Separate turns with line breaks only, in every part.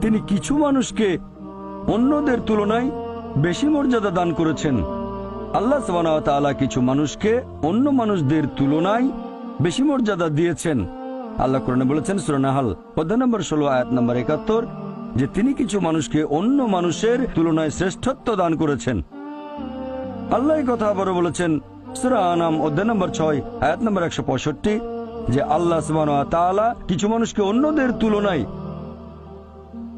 তিনি কিছু মানুষকে অন্যদের তুলনায় বেশি মর্যাদা দান করেছেন। আল্লাহ তাআলা কিছু মানুষকে অন্য মানুষদের তুলনায় বেশি মর্যাদা দিয়েছেন। আল্লাহ কোরআনে বলেছেন সুরানাহাল অধ্যায় নম্বর ষোলো, আয়াত নম্বর একাত্তর, যে তিনি কিছু মানুষকে অন্য মানুষের তুলনায় শ্রেষ্ঠত্ব দান করেছেন। আল্লাহ কথা আবারও বলেছেন, সুরা আনাম, অধ্যায় নম্বর ছয়, আয়াত নম্বর একশো পঁয়ষট্টি, যে আল্লাহ কিছু মানুষকে অন্যদের তুলনায়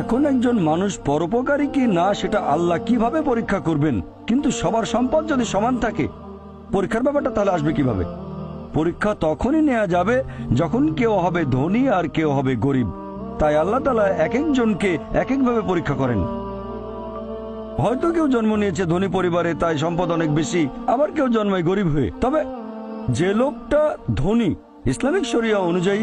এখন একজন মানুষ পরোপকারী কি না, সেটা আল্লাহ কীভাবে পরীক্ষা করবেন? কিন্তু সবার সম্পদ যদি সমান থাকে, পরীক্ষার ব্যাপারটা তাহলে আসবে কীভাবে? পরীক্ষা তখনই নেওয়া যাবে যখন কেউ হবে ধনী আর কেউ হবে গরিব। তাই আল্লাহ তালা এক একজনকে এক একভাবে পরীক্ষা করেন। হয়তো কেউ জন্ম নিয়েছে ধনী পরিবারে, তাই সম্পদ অনেক বেশি, আবার কেউ জন্মায় গরিব হয়ে। তবে যে লোকটা ধনী, ইসলামিক শরিয়া অনুযায়ী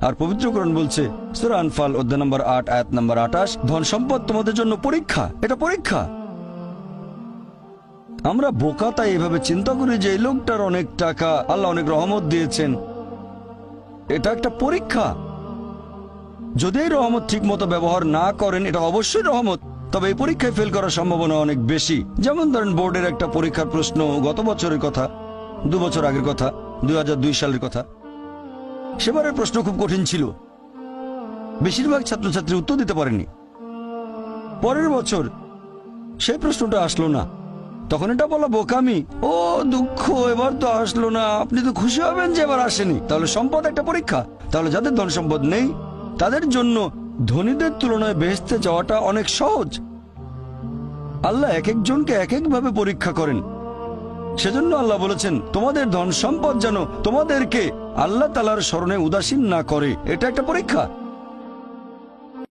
আর পবিত্রকরণ বলছে, সুরা আনফাল, অধ্যায় নম্বর আট, আয়াত নম্বর আঠাশ, ধন সম্পদ তোমাদের জন্য পরীক্ষা, এটা পরীক্ষা। আমরা বোকা, তাই এভাবে চিন্তা করি যে এই লোকটার অনেক টাকা, আল্লাহ অনেক রহমত দিয়েছেন। এটা একটা পরীক্ষা। যদি এই রহমত ঠিক মতো ব্যবহার না করেন, এটা অবশ্যই রহমত। তবে এই পরীক্ষায় ফেল করার সম্ভাবনা অনেক বেশি। যেমন ধরেন, বোর্ডের একটা পরীক্ষার প্রশ্ন গত বছরের কথা, দু বছর আগের কথা, দুই হাজার দুই সালের কথা। সেবারের প্রশ্ন খুব কঠিন ছিল। বেশিরভাগ ছাত্রছাত্রী উত্তর দিতে পারেনি। পরের বছর সেই প্রশ্নটা আসলো না। তখন এটা বলা বোকামি। ও, দুঃখ, এবার তো আসলো না। আপনি তো খুশি হবেন যে এবার আসেনি। তাহলে সম্পদ একটা পরীক্ষা। তাহলে যাদের ধন সম্পদ নেই, তাদের জন্য ধনীদের তুলনায় বেহেস্তে যাওয়াটা অনেক সহজ। আল্লাহ এক একজনকে এক একভাবে পরীক্ষা করেন। সেজন্য আল্লাহ বলেছেন, তোমাদের ধন সম্পদ যেন তোমাদেরকে আল্লাহ তালার স্মরণে উদাসীন না করে এটা একটা পরীক্ষা।